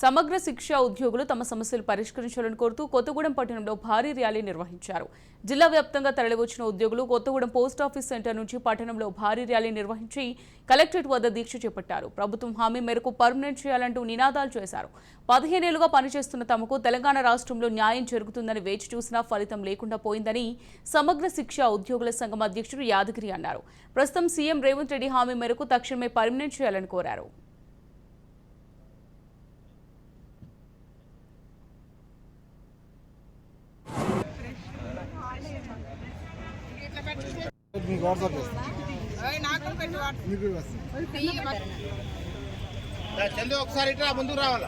సమగ్ర శిక్ష ఉద్యోగులు తమ సమస్యలు పరిష్కరించాలని కోరుతూ కొత్తగూడెం పట్టణంలో భారీ ర్యాలీ నిర్వహించారు. జిల్లా వ్యాప్తంగా తరలివచ్చిన ఉద్యోగులు కొత్తగూడెం పోస్ట్ ఆఫీస్ సెంటర్ నుంచి పట్టణంలో భారీ ర్యాలీ నిర్వహించి కలెక్టరేట్ వద్ద దీక్ష చేపట్టారు. ప్రభుత్వం హామీ మేరకు పర్మనెంట్ చేయాలంటూ నినాదాలు చేశారు. పదిహేనేళ్ళుగా పనిచేస్తున్న తమకు తెలంగాణ రాష్ట్రంలో న్యాయం జరుగుతుందని వేచి చూసినా ఫలితం లేకుండా పోయిందని సమగ్ర శిక్ష ఉద్యోగుల సంఘం అధ్యక్షుడు యాదగిరి అన్నారు. ప్రస్తుతం సీఎం రేవంత్ రెడ్డి హామీ మేరకు తక్షణమే పర్మనెంట్ చేయాలని కోరారు. మీకు వాట్సాప్. చేస్తాను చందు ఒకసారి ఇట్లా ముందుకు రావాలి?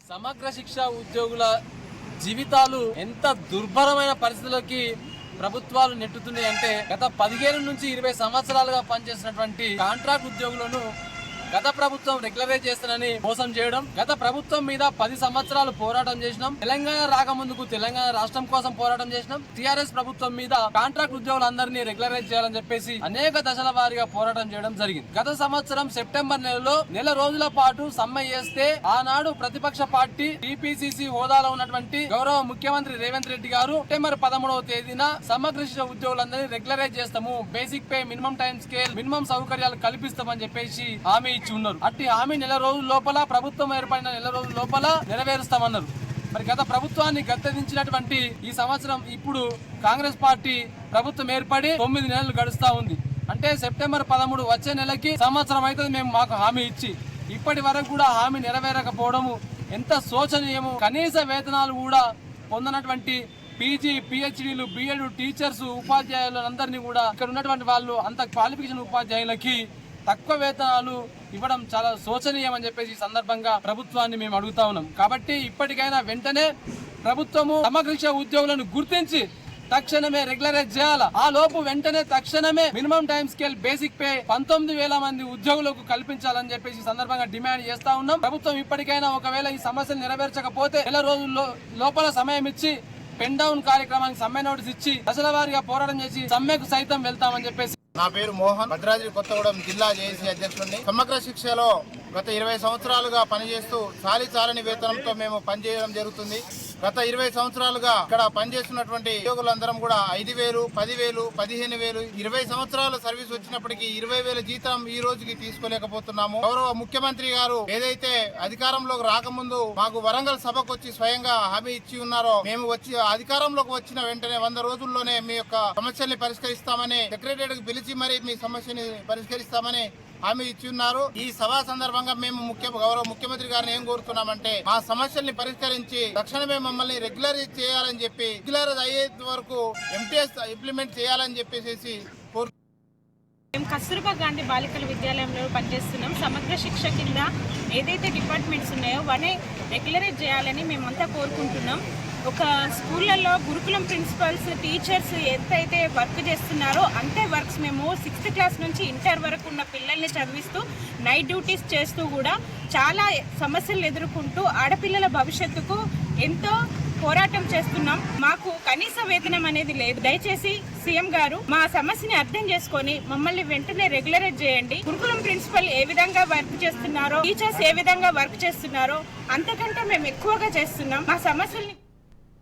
సమగ్ర శిక్ష ఉద్యోగుల జీవితాలు ఎంత దుర్భరమైన పరిస్థితులకి ప్రభుత్వాలు నెట్టుతున్నాయి అంటే గత పదిహేను నుంచి ఇరవై సంవత్సరాలుగా పనిచేసినటువంటి కాంట్రాక్ట్ ఉద్యోగులను గత ప్రభుత్వం రెగ్యులరైజ్ చేస్తానని మోసం చేయడం గత ప్రభుత్వం మీద పది సంవత్సరాలు పోరాటం చేసినాం తెలంగాణ రాకముందుకు తెలంగాణ రాష్ట్రం కోసం పోరాటం చేసినాం టిఆర్ఎస్ ప్రభుత్వం మీద కాంట్రాక్ట్ ఉద్యోగులందరినీ రెగ్యులరైజ్ చేయాలని చెప్పేసి అనేక దశల వారీగా పోరాటం చేయడం జరిగింది. గత సంవత్సరం సెప్టెంబర్ నెలలో నెల రోజుల పాటు సమ్మె చేస్తే ఆనాడు ప్రతిపక్ష పార్టీ టిపిసిసి హోదాలో ఉన్నటువంటి గౌరవ ముఖ్యమంత్రి రేవంత్ రెడ్డి గారు సెప్టెంబర్ పదమూడవ తేదీన సమగ్ర ఉద్యోగులందరినీ రెగ్యులరైజ్ చేస్తాము. Basic pay minimum time scale minimum సౌకర్యాలు కల్పిస్తామని చెప్పేసి హామీ ఇచ్చి ఉన్నారు. అట్టి హామీ నెల రోజుల లోపల ప్రభుత్వం ఏర్పడిన నెల రోజుల లోపల నెరవేరుస్తామన్నారు. మరి గత ప్రభుత్వాన్ని గద్దెదించినటువంటి ఈ సంవత్సరం ఇప్పుడు కాంగ్రెస్ పార్టీ ప్రభుత్వం ఏర్పడి తొమ్మిది నెలలు గడుస్తా ఉంది. అంటే సెప్టెంబర్ పదమూడు వచ్చే నెలకి సంవత్సరం అవుతుంది మేము మాకు హామీ ఇచ్చి. ఇప్పటి వరకు కూడా హామీ నెరవేరకపోవడము ఎంత శోచనీయము. కనీస వేతనాలు కూడా పొందనటువంటి పీజీ పిహెచ్డీలు బిఎడ్ టీచర్స్ ఉపాధ్యాయులు అందరినీ కూడా ఇక్కడ ఉన్నటువంటి వాళ్ళు అంత క్వాలిఫికేషన్ ఉపాధ్యాయులకి తక్కువ వేతనాలు ఇవ్వడం చాలా శోచనీయం అని చెప్పేసి ఈ సందర్భంగా ప్రభుత్వాన్ని మేము అడుగుతా ఉన్నాం. కాబట్టి ఇప్పటికైనా వెంటనే ప్రభుత్వము సమగ్ర ఉద్యోగులను గుర్తించి తక్షణమే రెగ్యులరైజ్ చేయాలి? ఆ లోపు వెంటనే తక్షణమే minimum time scale basic pay పంతొమ్మిది వేల మంది ఉద్యోగులకు కల్పించాలని చెప్పేసి సందర్భంగా డిమాండ్ చేస్తా ఉన్నాం. ప్రభుత్వం ఇప్పటికైనా ఒకవేళ ఈ సమస్యలు నెరవేర్చకపోతే నెల రోజుల్లో లోపల సమయం ఇచ్చి పెన్ డౌన్ కార్యక్రమానికి సమ్మె నోటీస్ ఇచ్చి దశల వారిగా పోరాటం చేసి సమ్మెకు సైతం వెళ్తామని చెప్పేసి నా పేరు మోహన్. భద్రాద్రి కొత్తగూడెం జిల్లా జేఏసీ అధ్యక్షుడిని. సమగ్ర శిక్షలో గత ఇరవై సంవత్సరాలుగా పనిచేస్తూ చాలి చాలని వేతనంతో మేము పనిచేయడం జరుగుతుంది. గత ఇరవై సంవత్సరాలుగా ఇక్కడ పనిచేస్తున్నటువంటి ఉద్యోగులందరం కూడా ఐదు వేలు పదివేలు పదిహేను వేలు ఇరవై సంవత్సరాలు సర్వీస్ వచ్చినప్పటికీ ఇరవై వేల జీతం ఈ రోజుకి తీసుకోలేకపోతున్నాము. గౌరవ ముఖ్యమంత్రి గారు ఏదైతే అధికారంలోకి రాకముందు మాకు వరంగల్ సభకు వచ్చి స్వయంగా హామీ ఇచ్చి ఉన్నారో మేము వచ్చి అధికారంలోకి వచ్చిన వెంటనే వంద రోజుల్లోనే మీ యొక్క సమస్యల్ని పరిష్కరిస్తామని సెక్రటరీకి పిలిచి మరి మీ సమస్యని పరిష్కరిస్తామని హామీ ఇచ్చి ఉన్నారు ఈ సభ సందర్భంగా మేము ముఖ్య గౌరవ ముఖ్యమంత్రి గారిని ఏం కోరుతున్నామంటే మా సమస్యల్ని పరిష్కరించి తక్షణమే మమ్మల్ని రెగ్యులర్ చేయాలని చెప్పి రెగ్యులర్ అయ్యే వరకు ఎంటీఎస్ ఇంప్లిమెంట్ చేయాలని చెప్పేసి మేము కస్తూర్బా గాంధీ బాలికల విద్యాలయంలో పనిచేస్తున్నాం. సమగ్ర శిక్ష కింద ఏదైతే డిపార్ట్మెంట్స్ ఉన్నాయో వాటిని రెగ్యులరైజ్ చేయాలని మేమంతా కోరుకుంటున్నాం. ఒక స్కూళ్ళల్లో గురుకులం ప్రిన్సిపల్స్ టీచర్స్ ఎంతైతే వర్క్ చేస్తున్నారో అంతే వర్క్స్ మేము సిక్స్త్ క్లాస్ నుంచి ఇంటర్ వరకు ఉన్న పిల్లల్ని చదివిస్తూ నైట్ డ్యూటీస్ చేస్తూ కూడా చాలా సమస్యలు ఎదుర్కొంటూ ఆడపిల్లల భవిష్యత్తుకు ఎంతో పోరాటం చేస్తున్నాం. మాకు కనీస వేతనం అనేది లేదు. దయచేసి సీఎం గారు మా సమస్యని అర్థం చేసుకొని మమ్మల్ని వెంటనే రెగ్యులరైజ్ చేయండి. గురుకులం ప్రిన్సిపల్ ఏ విధంగా వర్క్ చేస్తున్నారో టీచర్స్ ఏ విధంగా వర్క్ చేస్తున్నారో అంతకంటే మేము ఎక్కువగా చేస్తున్నాం. మా సమస్యల్ని